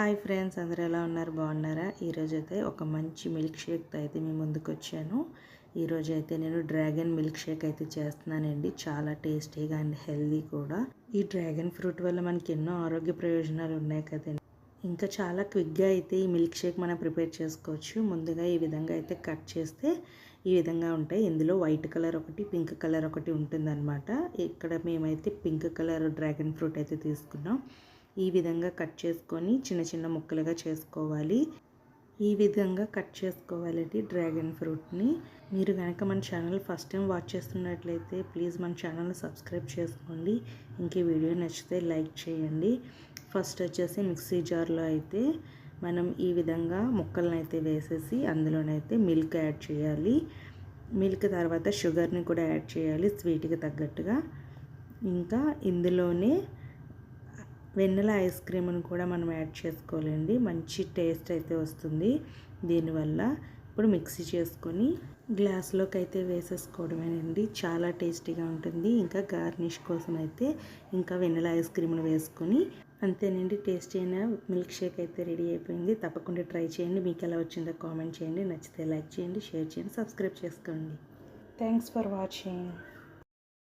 Hi friends అందరూ ఎలా ఉన్నారు? బాగున్నారా? ఈరోజు అయితే ఒక మంచి మిల్క్ షేక్తో అయితే మీ ముందుకు వచ్చాను ఈరోజు అయితే నేను డ్రాగన్ మిల్క్ షేక్ అయితే చేస్తున్నానండి. చాలా టేస్టీగా అండ్ హెల్దీ కూడా. ఈ డ్రాగన్ ఫ్రూట్ వల్ల మనకి ఎన్నో ఆరోగ్య ప్రయోజనాలు ఉన్నాయి కదండి. ఇంకా చాలా క్విక్గా అయితే ఈ మిల్క్ షేక్ మనం ప్రిపేర్ చేసుకోవచ్చు. ముందుగా ఈ విధంగా అయితే కట్ చేస్తే ఈ విధంగా ఉంటాయి. ఇందులో వైట్ కలర్ ఒకటి పింక్ కలర్ ఒకటి ఉంటుందన్నమాట. ఇక్కడ మేమైతే పింక్ కలర్ డ్రాగన్ ఫ్రూట్ అయితే తీసుకున్నాం. ఈ విధంగా కట్ చేసుకొని చిన్న చిన్న ముక్కలుగా చేసుకోవాలి. ఈ విధంగా కట్ చేసుకోవాలండి డ్రాగన్ ఫ్రూట్ని. మీరు కనుక మన ఛానల్ ఫస్ట్ టైం వాచ్ చేస్తున్నట్లయితే ప్లీజ్ మన ఛానల్ని సబ్స్క్రైబ్ చేసుకోండి. ఇంకే వీడియో నచ్చితే లైక్ చేయండి. ఫస్ట్ వచ్చేసి మిక్సీ జార్లో అయితే మనం ఈ విధంగా ముక్కలను అయితే వేసేసి అందులోనైతే మిల్క్ యాడ్ చేయాలి. మిల్క్ తర్వాత షుగర్ని కూడా యాడ్ చేయాలి స్వీట్కి తగ్గట్టుగా. ఇంకా ఇందులోనే వెన్నెల ఐస్ క్రీమ్ని కూడా మనం యాడ్ చేసుకోవాలండి. మంచి టేస్ట్ అయితే వస్తుంది దీనివల్ల. ఇప్పుడు మిక్సీ చేసుకొని గ్లాస్లోకి అయితే వేసేసుకోవడమేనండి. చాలా టేస్టీగా ఉంటుంది. ఇంకా గార్నిష్ కోసం అయితే ఇంకా వెన్నెల ఐస్ క్రీమ్ని వేసుకొని అంతేనండి. టేస్టీ అయిన మిల్క్ షేక్ అయితే రెడీ అయిపోయింది. తప్పకుండా ట్రై చేయండి. మీకు ఎలా వచ్చిందో కామెంట్ చేయండి. నచ్చితే లైక్ చేయండి షేర్ చేయండి సబ్స్క్రైబ్ చేసుకోండి. Thanks for watching.